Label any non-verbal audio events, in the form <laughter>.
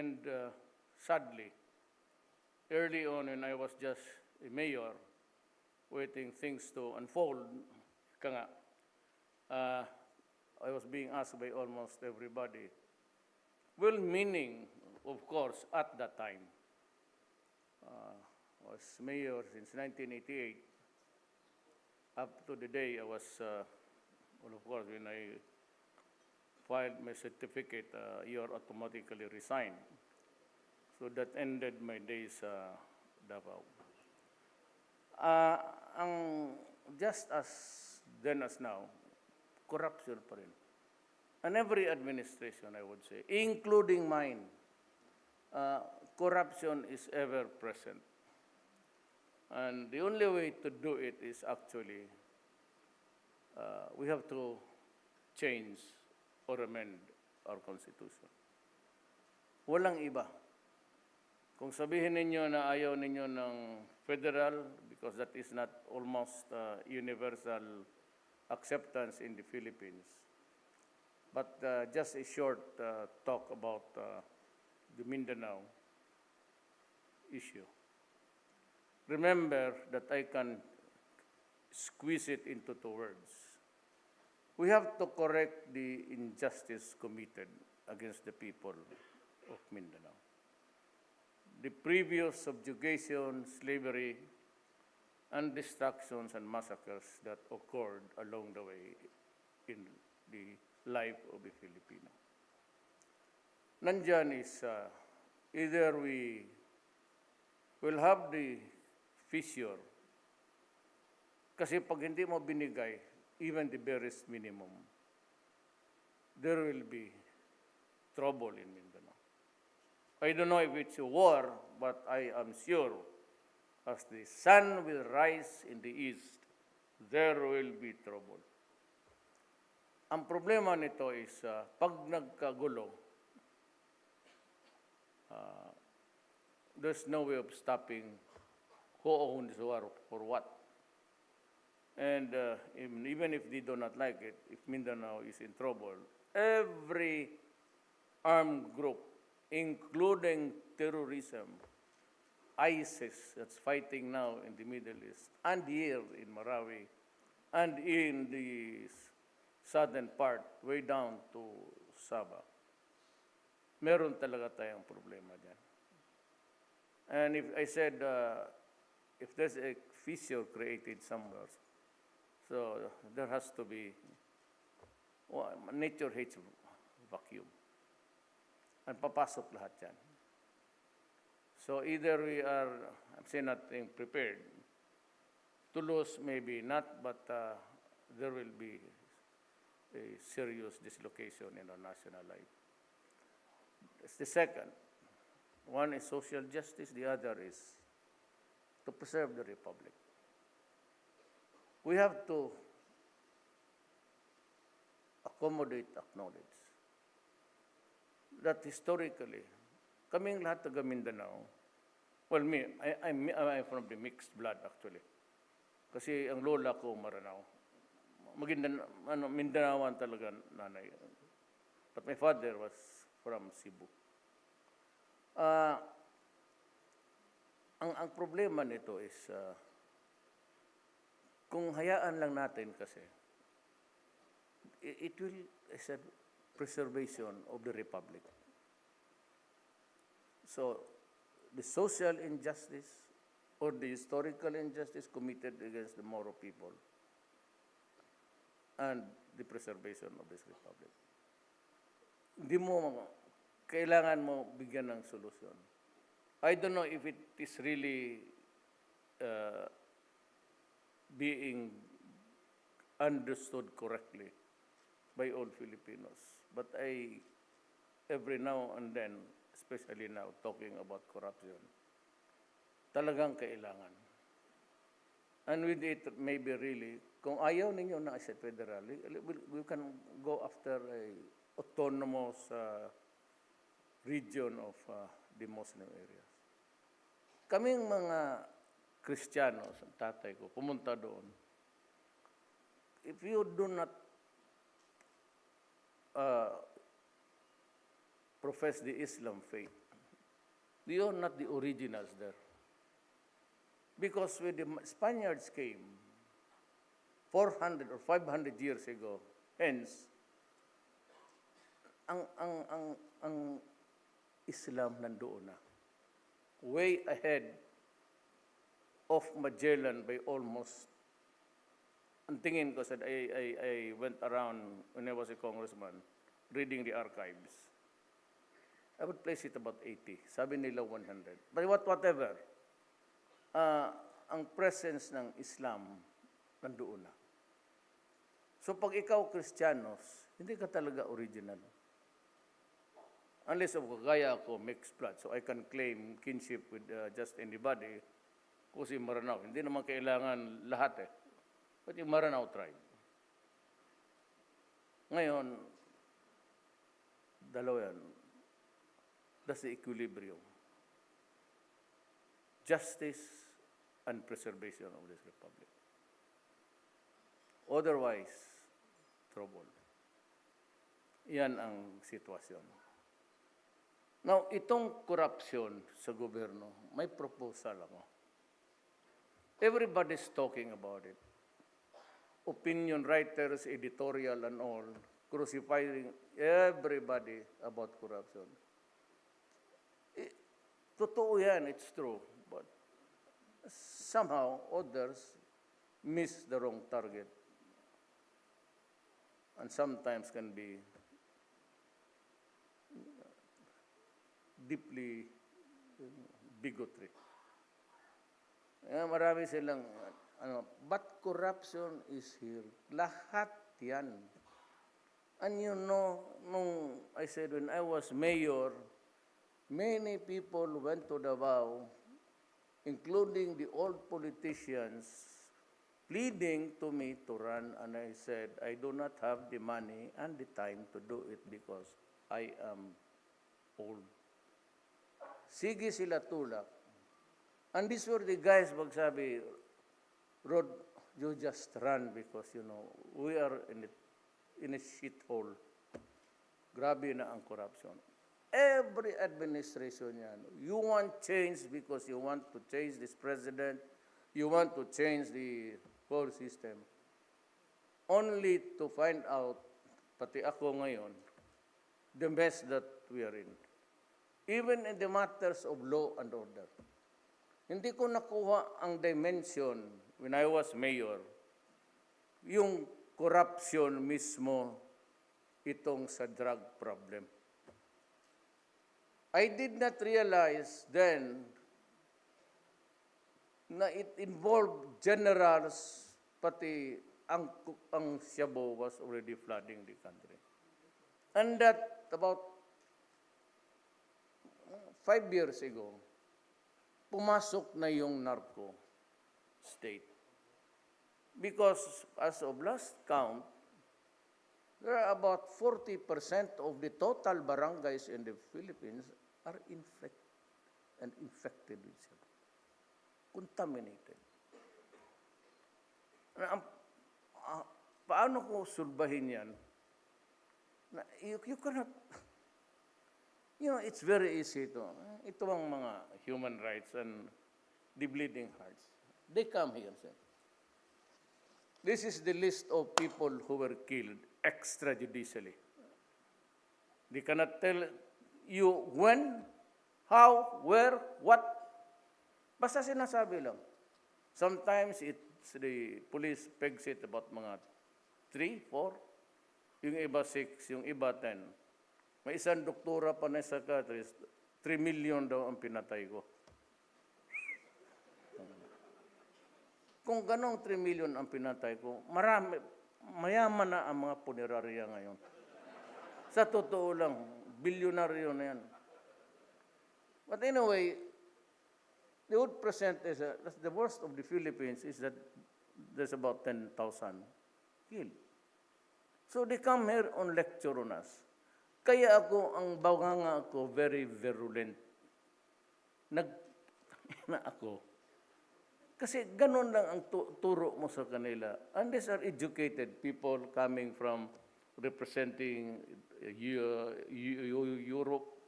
And uh, sadly, early on when I was just a mayor, waiting things to unfold, uh, I was being asked by almost everybody, well meaning, of course, at that time, uh, was mayor since 1988, up to the day I was, uh, well, of course, when I filed my certificate, uh, you're automatically resigned. So that ended my days sa Davao. Ah, ang just as then as now, corruption pa rin. And every administration, I would say, including mine, uh, corruption is ever present. And the only way to do it is actually, uh, we have to change or amend our constitution. Walang iba. Kung sabihin ninyo na ayaw ninyo ng federal, because that is not almost uh, universal acceptance in the Philippines. But uh, just a short uh, talk about uh, the Mindanao issue. Remember that I can squeeze it into two words. We have to correct the injustice committed against the people of Mindanao. The previous subjugation, slavery, and destructions and massacres that occurred along the way in the life of a Filipino. Nandyan is uh, either we will have the fissure kasi pag hindi mo binigay even the barest minimum, there will be trouble in Mindanao. I don't know if it's a war, but I am sure as the sun will rise in the east, there will be trouble. Ang problema nito is uh, pag nagkagulo, uh, there's no way of stopping who owns war for what. And uh, even if they do not like it, if Mindanao is in trouble, every armed group, including terrorism, ISIS that's fighting now in the Middle East, and here in Marawi, and in the southern part, way down to Sabah. Meron talaga tayong problema dyan. And if I said, uh, if there's a fissure created somewhere, so there has to be, well, nature hates vacuum. And papasok lahat yan. So either we are, I'm saying nothing prepared to lose, maybe not, but uh, there will be a serious dislocation in our national life. That's the second. One is social justice, the other is to preserve the republic. We have to accommodate, acknowledge that historically, kaming lahat taga Mindanao, well, me, I, I'm, I'm from the mixed blood actually. Kasi ang lola ko Maranao. Magindan, ano, Mindanaoan talaga nanay. But my father was from Cebu. Ah, ang, ang problema nito is, ah, kung hayaan lang natin kasi, it, will, I said, preservation of the republic. So, the social injustice or the historical injustice committed against the Moro people and the preservation of this republic. Hindi mo, kailangan mo bigyan ng solusyon. I don't know if it is really uh, being understood correctly by all Filipinos. But I, every now and then, especially now, talking about corruption, talagang kailangan. And with it, maybe really, kung ayaw ninyo na as a federal, we, can go after a autonomous uh, region of uh, the Muslim areas. Kaming mga Kristiyano, sa tatay ko, pumunta doon. If you do not uh, profess the Islam faith, they are not the originals there. Because when the Spaniards came, 400 or 500 years ago, hence, ang, ang, ang, ang Islam nandoon na. Way ahead of Magellan by almost ang tingin ko, said, I, I, I went around when I was a congressman, reading the archives. I would place it about 80. Sabi nila 100. But what, whatever, ah, ang presence ng Islam nandoon na. So pag ikaw Kristiyanos, hindi ka talaga original. Unless of gaya ako, mixed blood, so I can claim kinship with uh, just anybody, kasi Maranao. Hindi naman kailangan lahat eh. Yung Maranao tribe. Ngayon, dalawa yan. That's the equilibrium. Justice and preservation of this republic. Otherwise, trouble. Yan ang sitwasyon. Now, itong korupsyon sa gobyerno, may proposal ako. Everybody's talking about it. Opinion writers, editorial and all, crucifying everybody about corruption. Eh, totoo yan, it's true. But somehow others miss the wrong target. And sometimes can be deeply bigotry. Eh, marami silang, ano, but corruption is here. Lahat yan. And you know, nung I said when I was mayor, many people went to Davao, including the old politicians, pleading to me to run. And I said, I do not have the money and the time to do it because I am old. Sige sila tulak. And these were the guys magsabi, Rod, you just run because, you know, we are in a, in a shithole. Grabe na ang corruption. Every administration yan, you want change because you want to change this president, you want to change the whole system. Only to find out, pati ako ngayon, the mess that we are in. Even in the matters of law and order. Hindi ko nakuha ang dimension when I was mayor, yung corruption mismo itong sa drug problem. I did not realize then na it involved generals, pati ang, ang Shabu was already flooding the country. And that about five years ago, pumasok na yung narco state. Because as of last count, there are about 40% of the total barangays in the Philippines are infect and infected with Shabu. Contaminated. Na, ang- ah, paano ko sulbahin yan? Na, you, you cannot, <laughs> you know, it's very easy to, ito ang mga human rights and the bleeding hearts. They come here, sir. This is the list of people who were killed extrajudicially. They cannot tell you when, how, where, what. Basta sinasabi lang. Sometimes it's the police pegs it about mga 3, 4. Yung iba 6, yung iba 10. May isang doktora pa na psychiatrist, 3 million daw ang pinatay ko. Kung ganong 3 million ang pinatay ko, marami, mayaman na ang mga punerarya ngayon. Sa totoo lang, bilyonaryo na yan. But anyway, they would present as a, that's the worst of the Philippines is that there's about 10,000 killed. So they come here on lecture on us. Kaya ako, ang bawanga ako, very virulent. Nag, <laughs> na ako. Kasi ganun lang ang tu- turo mo sa kanila. And these are educated people coming from representing uh, Eu- Eu- Europe,